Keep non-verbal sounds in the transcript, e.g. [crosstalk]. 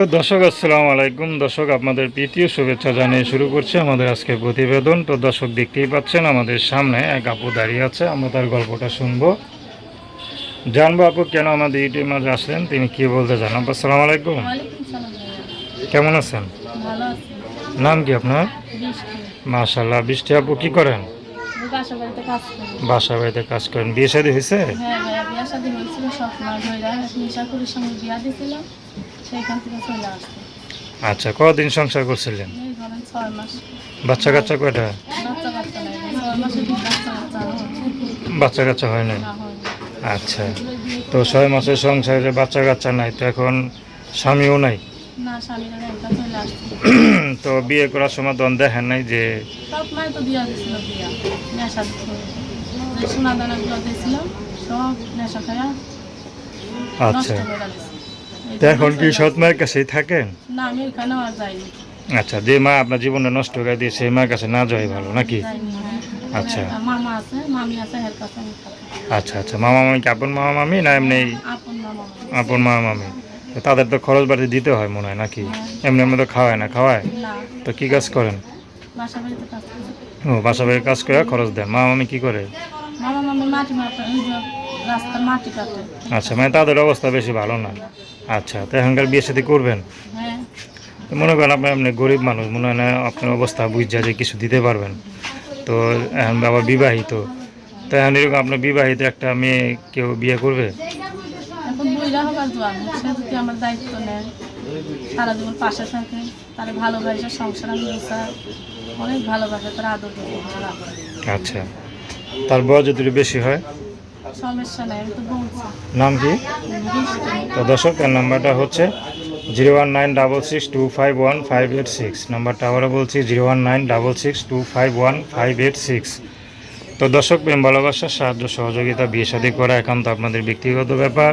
দর্শক আসসালামু আলাইকুম। দর্শক আপনাদের প্রীতীয় শুভেচ্ছা জানিয়ে শুরু করছি আমাদের আজকের প্রতিবেদন। তো দর্শক দেখতেই পাচ্ছেন আমাদের সামনে এক আপু দাঁড়িয়ে আছে। আমরা তার গল্পটা শুনব। জানব আপু কেন আমাদের ইউটিউব মাঝে আসলেন? তিনি কি বলতে চান? আপু আসসালামু আলাইকুম। কেমন আছেন? নাম কি আপনার? মাশাল্লাহ বৃষ্টি আপু কি করেন? বাসা বাড়িতে কাজ করি। বাসা বাড়িতে কাজ করেন। বিয়ে শাদী হয়েছে? হ্যাঁ ভাইয়া বিয়া শাদি হয়েছিল সব মা ধরে নিশাকুরির সঙ্গে বিয়া দিয়েছিলাম সেইখান থেকে চলে আসছে। আচ্ছা কদিন সংসার করছিলেন? এই ধরেন ছয় মাস। বাচ্চা কাচ্চা কয়টা? বাচ্চা কাচ্চা নাই ছয় মাসে কি বাচ্চা কাচ্চা হয়? বাচ্চা। কাচ্চা হয় নাই? না হয় আচ্ছা তো ছয় মাসের সংসারে বাচ্চা কাচ্চা নাই তো এখন স্বামীও নাই? না স্বামীরা একটা চলে আসছে। [coughs] তো বিয়ে করার সময় তখন দেখেন নাই যে সব মাই তো বিয়া দিয়েছিল বিয়া। নেশা যে সোনা দানাগুলো দিয়েছিল সব নেশা খায়া আচ্ছা। এখন কি সৎ মায়ের কাছেই থাকেন? না আমি ওইখানে আর যাইনি। আচ্ছা যে মা আপনার জীবনে নষ্ট করে দিয়ে সেই মায়ের কাছে না যাওয়াই ভালো নাকি? আচ্ছা। হ্যাঁ, মামা আছে মামি আছে হের কাছে আচ্ছা আচ্ছা। মামা মামি কি আপন মামা মামি না এমনি আপন মামা মামি? তাদের তো খরচ বাড়ি দিতে হয় মনে হয় নাকি? এমনি এমনি তো খাওয়ায় না খাওয়ায়? তো কি কাজ করেন? ও বাসা বাড়ির কাজ করে খরচ দেন। মা মামি কি করে? আচ্ছা মানে তাদের অবস্থা বেশি ভালো না? আচ্ছা তো এখনকার বিয়ে সাথে করবেন? হ্যাঁ। মনে করেন আপনি এমনি গরিব মানুষ মনে হয় না আপনার অবস্থা বুঝা যে কিছু দিতে পারবেন। তো এখন আবার বিবাহিত। তো এখন এরকম আপনার বিবাহিত একটা মেয়ে কেউ বিয়ে করবে? বইরা হবার জোয়ান সে যদি আমার দায়িত্ব নেয় সারা জীবন পাশে থাকে ভালোবাসে সংসার আমি বিচার অনেক ভালোবাসে তারা আদর আচ্ছা। তার বয়স যদি বেশি হয়? নাম কি? তো দর্শক তার নাম্বারটা হচ্ছে zero one nine double six two five one five eight six. নাম্বারটা আবারও বলছি zero one nine double six two five one five eight six. তো দর্শক প্রেম ভালোবাসা সাহায্য সহযোগিতা বিয়ে শাদী করা একান্ত আপনাদের ব্যক্তিগত ব্যাপার।